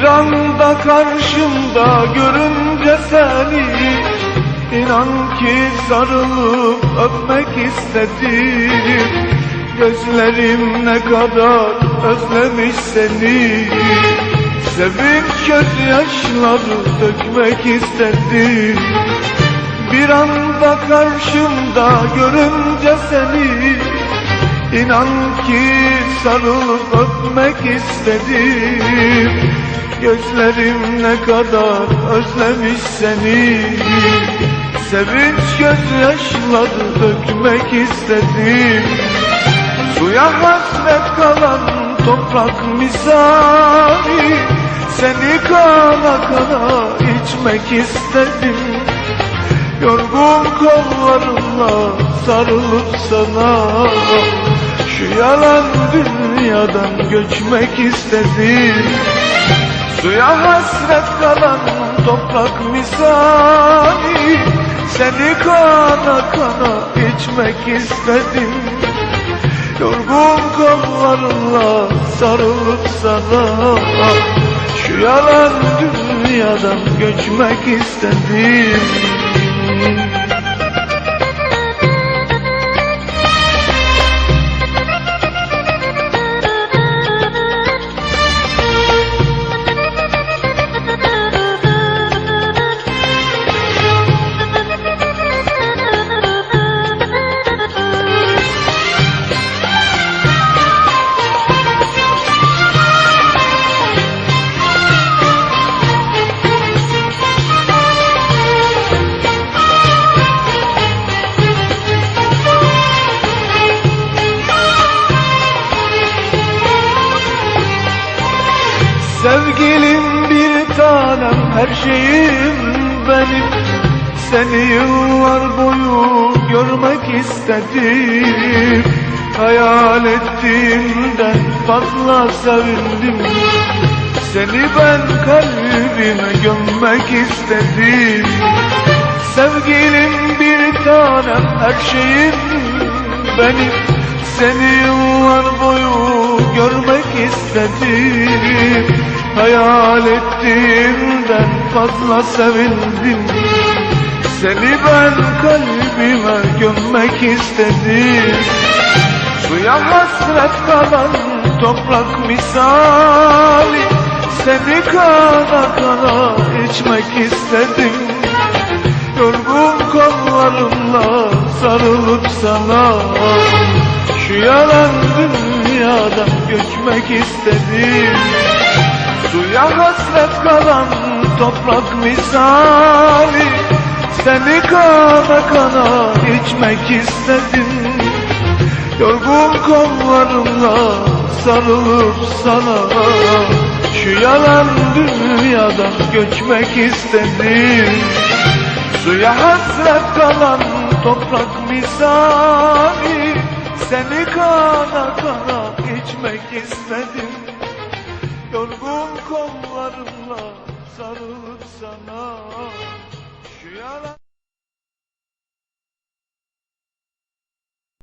Bir anda karşımda görünce seni İnan ki sarılıp öpmek istedim. Gözlerim ne kadar özlemiş seni. Sevinç gözyaşları dökmek istedim. Bir anda karşımda görünce seni İnan ki sarılıp öpmek istedim. Gözlerim ne kadar özlemiş seni. Sevinç gözyaşları dökmek istedim. Suya hasret kalan toprak misali Seni kana kana içmek istedim. Yorgun kollarımla sarılıp sana Şu yalan dünyadan göçmek istedim Suya hasret kalan toprak misali Seni kana kana içmek istedim Yorgun kollarımla sarılıp sana Şu yalan dünyadan göçmek istedim Sevgilim bir tanem her şeyim benim. Seni yıllar boyu görmek istedim. Hayal ettiğimden fazla sevindim. Seni ben kalbime gömmek istedim. Sevgilim bir tanem her şeyim benim. Seni yıllar boyu görmek istedim Hayal ettiğimden fazla sevindim. Seni ben kalbime gömmek istedim. Suya hasret kalan toprak misali Seni kana kana içmek istedim. Yorgun kollarımla sarılıp sana Şu yalan dünyadan göçmek istedim Suya hasret kalan toprak misali Seni kana kana içmek istedim. Yorgun kollarımla sarılıp sana Şu yalan dünyadan göçmek istedim. Suya hasret kalan toprak misali Seni kana kana içmek istedim Yorgun kollarımla sarılıp sana. Şu yalan